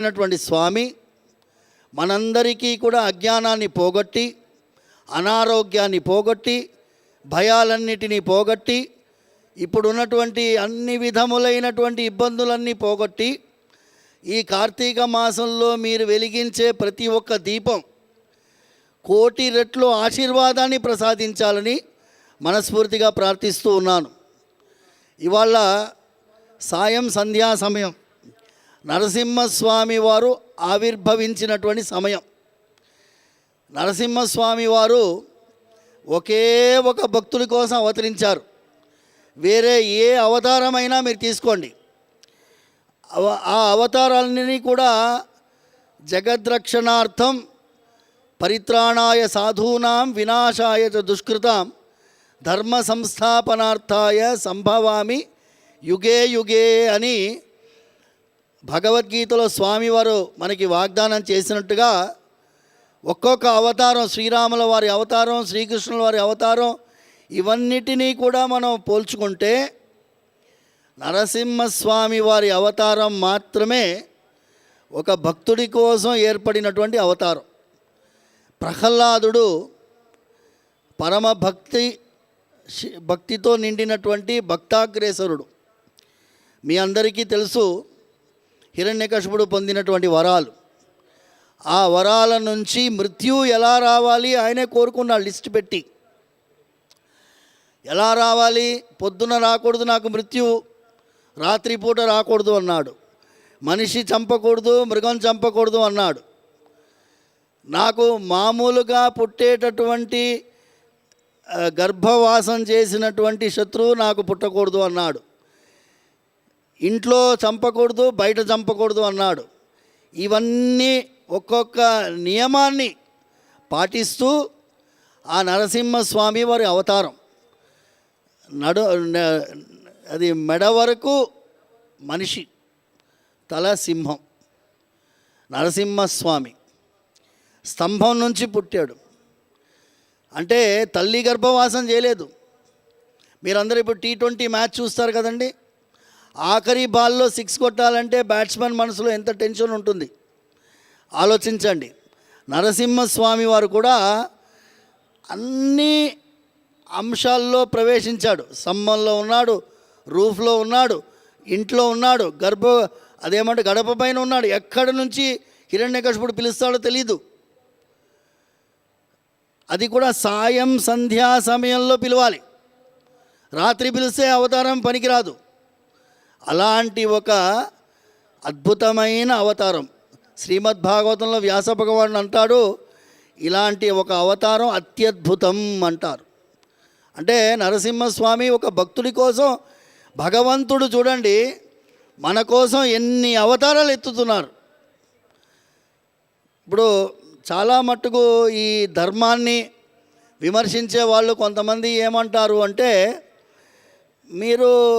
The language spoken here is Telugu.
అయినటువంటి స్వామి మనందరికీ కూడా అజ్ఞానాన్ని పోగొట్టి అనారోగ్యాన్ని పోగొట్టి భయాలన్నిటినీ పోగొట్టి ఇప్పుడున్నటువంటి అన్ని విధములైనటువంటి ఇబ్బందులన్నీ పోగొట్టి ఈ కార్తీక మాసంలో మీరు వెలిగించే ప్రతి ఒక్క దీపం కోటి రెట్లు ఆశీర్వాదాన్ని ప్రసాదించాలని మనస్ఫూర్తిగా ప్రార్థిస్తూ ఉన్నాను. ఇవాళ సాయం సంధ్యా సమయం. నరసింహస్వామి వారు ఆవిర్భవించినటువంటి సమయం. నరసింహస్వామి వారు ఒకే ఒక భక్తుడి కోసం అవతరించారు. వేరే ఏ అవతారమైనా మీరు తీసుకోండి. అవ- ఆ అవతారాలన్నీ కూడా జగద్రక్షణార్థం పరిత్రాణాయ సాధూనాం వినాశాయ చ దుష్కృతాం ధర్మ సంస్థాపనార్థాయ సంభవామి యుగే యుగే అని భగవద్గీతలో స్వామివారు మనకి వాగ్దానం చేసినట్టుగా ఒక్కొక్క అవతారం శ్రీరాముల వారి అవతారం శ్రీకృష్ణుల వారి అవతారం ఇవన్నిటినీ కూడా మనం పోల్చుకుంటే నరసింహస్వామి వారి అవతారం మాత్రమే ఒక భక్తుడి కోసం ఏర్పడినటువంటి అవతారం. ప్రహ్లాదుడు పరమ భక్తి భక్తితో నిండినటువంటి భక్తాగ్రేసరుడు. మీ అందరికీ తెలుసు హిరణ్యకశపుడు పొందినటువంటి వరాలు. ఆ వరాల నుంచి మృత్యు ఎలా రావాలి ఆయనే కోరుకున్నాడు లిస్ట్ పెట్టి. ఎలా రావాలి? పొద్దున రాకూడదు నాకు మృత్యు రాత్రిపూట రాకూడదు అన్నాడు. మనిషి చంపకూడదు మృగం చంపకూడదు అన్నాడు. నాకు మామూలుగా పుట్టేటటువంటి గర్భవాసం చేసినటువంటి శత్రువు నాకు పుట్టకూడదు అన్నాడు. ఇంట్లో చంపకూడదు బయట చంపకూడదు అన్నాడు. ఇవన్నీ ఒక్కొక్క నియమాన్ని పాటిస్తూ ఆ నరసింహస్వామి వారి అవతారం. నడు అది మెడ వరకు మనిషి తల సింహం నరసింహస్వామి. స్తంభం నుంచి పుట్టాడు. అంటే తల్లి గర్భవాసం చేయలేదు. మీరందరూ ఇప్పుడు టీ ట్వంటీ మ్యాచ్ చూస్తారు కదండి? ఆఖరి బాల్లో సిక్స్ కొట్టాలంటే బ్యాట్స్మెన్ మనసులో ఎంత టెన్షన్ ఉంటుంది? ఆలోచించండి. నరసింహస్వామి వారు కూడా అన్ని అంశాల్లో ప్రవేశించాడు. స్తంభంలో ఉన్నాడు రూఫ్లో ఉన్నాడు ఇంట్లో ఉన్నాడు గర్భ అదేమంటే గడప పైన ఉన్నాడు. ఎక్కడి నుంచి హిరణ్యకశపుడు పిలుస్తాడో తెలీదు. అది కూడా సాయం సంధ్యా సమయంలో పిలవాలి. రాత్రి పిలిస్తే అవతారం పనికిరాదు. అలాంటి ఒక అద్భుతమైన అవతారం. శ్రీమద్ భాగవతంలో వ్యాస భగవాను అంటాడు ఇలాంటి ఒక అవతారం అత్యద్భుతం అంటారు. అంటే నరసింహస్వామి ఒక భక్తుడి కోసం భగవంతుడు చూడండి మన కోసం ఎన్ని అవతారాలు ఎత్తుతున్నారు. ఇప్పుడు చాలా మట్టుకు ఈ ధర్మాన్ని విమర్శించే వాళ్ళు కొంతమంది ఏమంటారు అంటే మీరు